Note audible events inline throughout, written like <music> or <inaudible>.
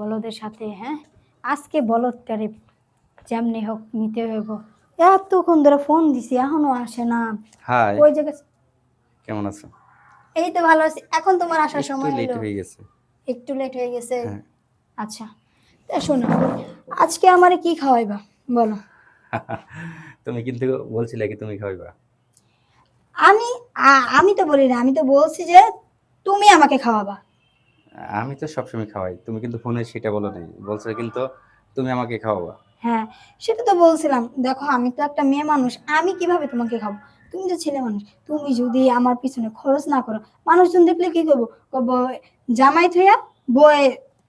বলদের সাথে হ্যাঁ? আজকে বলদটারে যেমনি হোক নিতে হইব। এতক্ষণ ধরে ফোন দিছি এখনও আসে না। হাই ওই জায়গায় কেমন আছো? এই তো ভালো আছি। এখন তোমার আসার একটু সময় লেট হয়ে গেছে। একটু লেট হয়ে গেছে। হ্যাঁ। আচ্ছা তা শোনো আজকে আমারে কি খাওয়াইবা? বলো। <laughs> তুমি কিন্তু বলছিলে কি তুমি খাওয়াইবা। আমি আমি তো বলি না আমি তো বলছি যে তুমি আমাকে খাওয়াবা। আমি তো সবসময় খাওয়াই। তুমি কিন্তু ফোনে সেটা বলো নাই বলছো কিন্তু তুমি আমাকে খাওয়াবা। হ্যাঁ সেটা তো বলছিলাম। দেখো আমি তো একটা মেয়ে মানুষ আমি কীভাবে তোমাকে খাব? তুমি তো ছেলে মানুষ। তুমি যদি আমার পিছনে খরচ না করো মানুষজন দেখলে কি করব? কব জামাই থইয়া বয়ে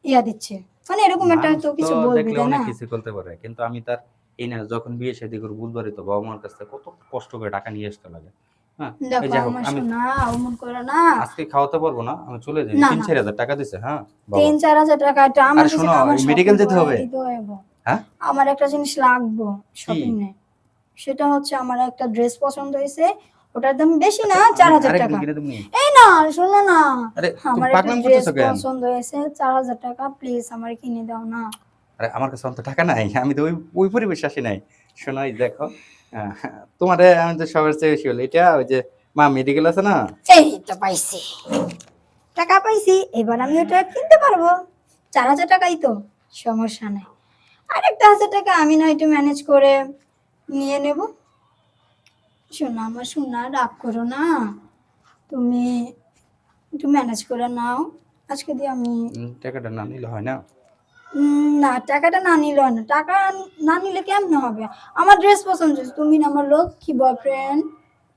ইয়া দিচ্ছে। মানে এরকম একটা তো কিছু বলবে না? কিছু করতে পারে। কিন্তু আমি তার এই না যখন বিয়ে শাদী করে বুঝবারই তো বাবা মার কাছ থেকে কত কষ্ট করে টাকা নিয়ে আসতে লাগে। হ্যাঁ এই দেখো যাই হোক, আমার আমি শোনা অমন করে না। আজকে খাওয়াতে পারব না আমি চলে যাই। তিন চার হাজার টাকা দিছে হ্যাঁ তিন চার হাজার টাকা আমার শোনো, আমার এই shopping medical যেতে হবে। হ্যাঁ? আমার একটা জিনিস লাগবে শপিং এ। সেটা হচ্ছে আমার একটা ড্রেস পছন্দ হয়েছে ওটার দাম বেশি না চার হাজার টাকা। এই না শোনো না। আমার একটা ড্রেস পছন্দ হয়েছে চার হাজার টাকা প্লিজ আমার কিনে দাও না। আরে আমার কাছে অত টাকা নাই আমি তো ওই ওই পরিবেশ আসি নাই। শোনো এই দেখো তোমারে আমি তো সবার চেয়ে বেশি হলো এটা ওই যে মা মেডিকেল আছে না? এই তো পাইছি। টাকা পাইছি এবার আমি ওটা কিনতে পারব। চার হাজার টাকাই তো সমস্যা নাই। আর একটা হাজার টাকা আমি না একটু ম্যানেজ করে নিয়ে নেব। শোনা আমার শোনা রাগ করো না। তুমি একটু ম্যানেজ করে নাও। আজকে দিয়ে আমি টাকাটা না নিলে হয় না। না টাকাটা না নিলে না। টাকা না নিলে কেমন হবে? আমার ড্রেস পছন্দ হয়েছে। তুমি না আমার লোক কি বয়ফ্রেন্ড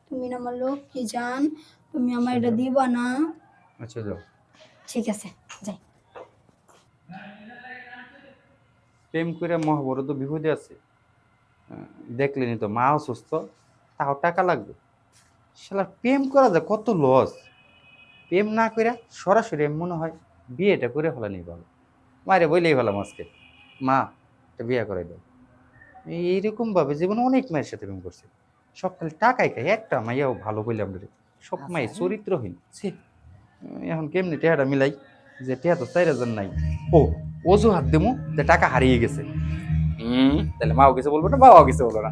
তুমি না আমার লোক কি জান তুমি আমার এটা দিবা না। আচ্ছা যাও। ঠিক আছে যাই। প্রেম করে মহাবড় তো বিপদে আছে। দেখলেনি তো মা অসুস্থ তাও টাকা লাগবে। শালা প্রেম করা যায় কত লস প্রেম না করে সরাসরি মনে হয় বিয়েটা করে ফেলানি ভালো। মারে বইলেই ভালো আজকে। মা একটা বিয়ে করে দেয় এই- এইরকম ভাবে জীবনে অনেক মায়ের সাথে প্রেম করছে। সব খালি টাকাই খাই একটা মাইয়াও ভালো বললাম রে। সব মায়ের চরিত্রহীন। ছি। এখন কেমনি টেহাটা মিলাই? যে টেহা তো চাইরা হাজার নাই। ও অজুহাত দেবো যে টাকা হারিয়ে গেছে। হুম। তাহলে মাও কিছু বলব না বাবাও কিছু বলব না।